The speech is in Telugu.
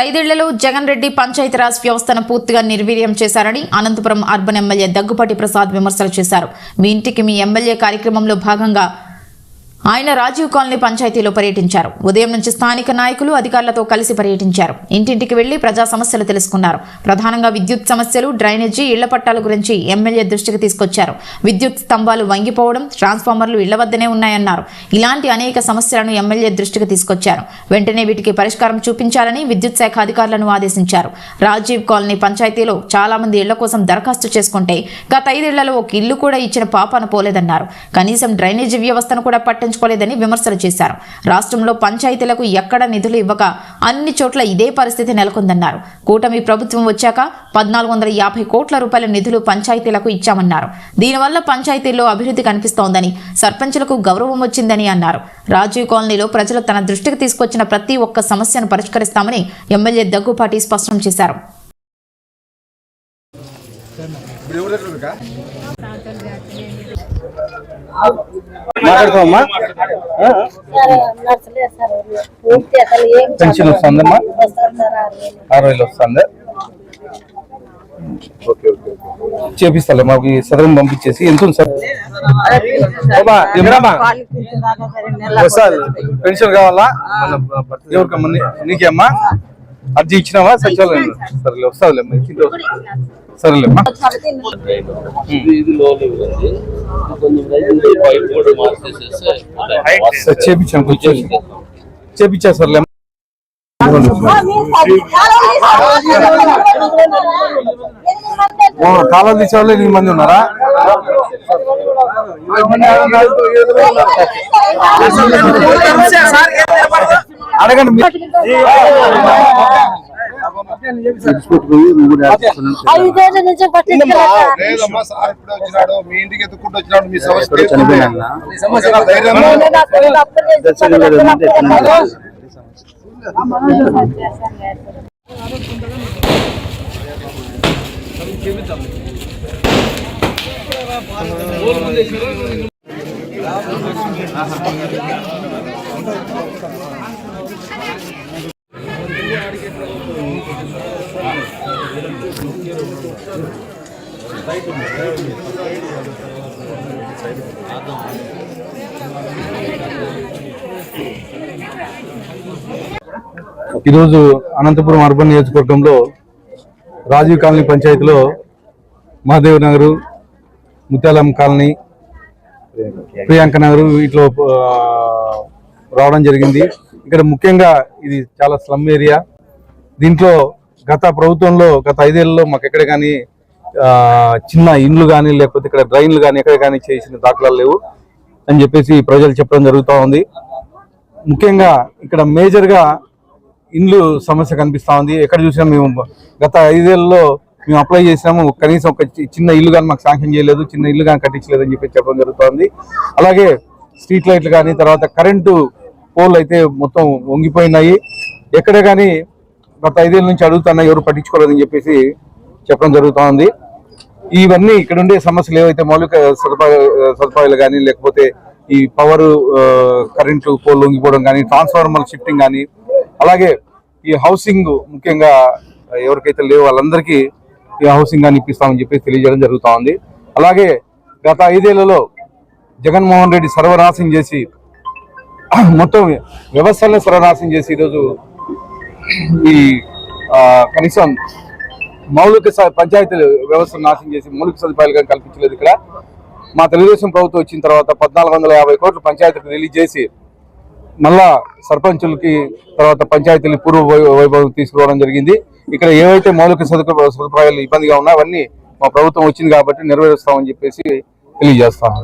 ఐదేళ్ళలో జగన్ రెడ్డి పంచాయతీరాజ్ వ్యవస్థను పూర్తిగా నిర్వీర్యం చేశారని అనంతపురం అర్బన్ ఎమ్మెల్యే దగ్గుపాటి ప్రసాద్ విమర్శలు చేశారు. మీ ఇంటికి మీ ఎమ్మెల్యే కార్యక్రమంలో భాగంగా ఆయన రాజీవ్ కాలనీ పంచాయతీలో పర్యటించారు. ఉదయం నుంచి స్థానిక నాయకులు అధికారులతో కలిసి పర్యటించారు. ఇంటింటికి వెళ్ళి ప్రజా సమస్యలు తెలుసుకున్నారు. ప్రధానంగా విద్యుత్ సమస్యలు డ్రైనేజీ ఇళ్ళ పట్టాల గురించి ఎమ్మెల్యే దృష్టికి తీసుకొచ్చారు. విద్యుత్ స్తంభాలు వంగిపోవడం ట్రాన్స్ఫార్మర్లు ఇళ్ళ వద్దనే ఉన్నాయన్నారు. ఇలాంటి అనేక సమస్యలను ఎమ్మెల్యే దృష్టికి తీసుకొచ్చారు. వెంటనే వీటికి పరిష్కారం చూపించాలని విద్యుత్ శాఖ అధికారులను ఆదేశించారు. రాజీవ్ కాలనీ పంచాయతీలో చాలా మంది ఇళ్ళ కోసం దరఖాస్తు చేసుకుంటే గత ఐదేళ్ళలో ఒక ఇల్లు కూడా ఇచ్చిన పాపను పోలేదన్నారు. కనీసం డ్రైనేజీ వ్యవస్థను కూడా పట్టించుకోలేదని విమర్శలు చేశారు. రాష్ట్రంలో పంచాయతీలకు ఎక్కడ నిధులు ఇవ్వక అన్ని చోట్ల ఇదే పరిస్థితి నెలకొందన్నారు. కూటమి ప్రభుత్వం వచ్చాక పద్నాలుగు వందల యాభై కోట్ల రూపాయల నిధులు పంచాయతీలకు ఇచ్చామన్నారు. దీనివల్ల పంచాయతీల్లో అభివృద్ధి కనిపిస్తోందని సర్పంచులకు గౌరవం వచ్చిందని అన్నారు. రాజీవ్ కాలనీలో ప్రజలు తన దృష్టికి తీసుకొచ్చిన ప్రతి ఒక్క సమస్యను పరిష్కరిస్తామని ఎమ్మెల్యే దగ్గుపాటి స్పష్టం చేశారు. మాట్లాడుతామమ్మా సార్ పెన్షన్ వస్తుందమ్మా. వస్తుంది సార్ ఆరు వేలు వస్తుంది? ఓకే ఓకే చేపిస్తాలే మాకు సదరం పంపించేసి. ఎంత ఉంది సార్? వస్తాది. పెన్షన్ కావాలా? ఎవరికమ్మా? నీ- నీకే అమ్మా అర్జీ ఇచ్చినావా? సచివాలయం సరేలే వస్తాదిలేమ్మా ఇచ్చింది సరేలేమ్మా చేపించా సర్లే ఓ, కాలువ తీసే వాళ్ళు ఎనిమిది మంది ఉన్నారా సార్. ఇప్పుడు వచ్చినాడు. మీ ఇంటికి ఎత్తుకుంటూ వచ్చినాడు. మీ సమస్య తీర్చుకుంటున్నాడు. ఈరోజు అనంతపురం అర్బన్ నియోజకవర్గంలో రాజీవ్ కాలనీ పంచాయతీలో మహాదేవ్ నగరు ముత్యాలం కాలనీ ప్రియాంక నగరు వీటిలో రావడం జరిగింది. ఇక్కడ ముఖ్యంగా ఇది చాలా స్లమ్ ఏరియా. దీంట్లో గత ప్రభుత్వంలో గత ఐదేళ్ళలో మాకు ఎక్కడ కానీ చిన్న ఇండ్లు కానీ లేకపోతే ఇక్కడ డ్రైన్లు కానీ ఎక్కడ కానీ చేసిన దాఖలాలు లేవు అని చెప్పేసి ప్రజలు చెప్పడం జరుగుతూ ఉంది. ముఖ్యంగా ఇక్కడ మేజర్గా ఇండ్లు సమస్య కనిపిస్తూ ఉంది. ఎక్కడ చూసినా మేము గత ఐదేళ్ళలో మేము అప్లై చేసినాము. కనీసం ఒక చిన్న ఇల్లు కానీ మాకు శాంక్షన్ చేయలేదు. చిన్న ఇల్లు కానీ కట్టించలేదు అని చెప్పి చెప్పడం జరుగుతోంది అలాగే స్ట్రీట్ లైట్లు కానీ తర్వాత కరెంటు పోల్ అయితే మొత్తం వంగిపోయినాయి. ఎక్కడ కానీ గత ఐదేళ్ళ నుంచి అడుగుతున్నా ఎవరు పట్టించుకోలేదని చెప్పేసి చెప్పడం జరుగుతూ ఉంది ఇవన్నీ ఇక్కడ ఉండే సమస్యలు ఏవైతే మౌలిక సదుపాయ సదుపాయాలు కానీ లేకపోతే ఈ పవర్ కరెంటు పోల్ లొంగిపోవడం కానీ ట్రాన్స్ఫార్మర్ షిఫ్టింగ్ కానీ అలాగే ఈ హౌసింగ్ ముఖ్యంగా ఎవరికైతే లేవో వాళ్ళందరికీ ఈ హౌసింగ్ కానీ ఇప్పిస్తామని చెప్పేసి తెలియజేయడం జరుగుతూ ఉంది అలాగే గత ఐదేళ్ళలో జగన్మోహన్ రెడ్డి సర్వనాశం చేసి మొత్తం వ్యవస్థలను సర్వనాశం చేసి ఈరోజు ఈ కనీసం మౌలిక స- పంచాయతీ వ్యవస్థను నాశనం చేసి మౌలిక సదుపాయాలు కానీ కల్పించలేదు ఇక్కడ. మా తెలుగుదేశం ప్రభుత్వం వచ్చిన తర్వాత పద్నాలుగు వందల యాభై కోట్లు పంచాయతీకి రిలీజ్ చేసి మళ్ళా సర్పంచులకి తర్వాత పంచాయతీలు పూర్వ వై- వైభవం తీసుకురావడం జరిగింది. ఇక్కడ ఏవైతే మౌలిక సదుపాయ సదుపాయాలు ఇబ్బందిగా ఉన్నాయో అవన్నీ మా ప్రభుత్వం వచ్చింది కాబట్టి నెరవేరుస్తామని చెప్పేసి తెలియజేస్తాము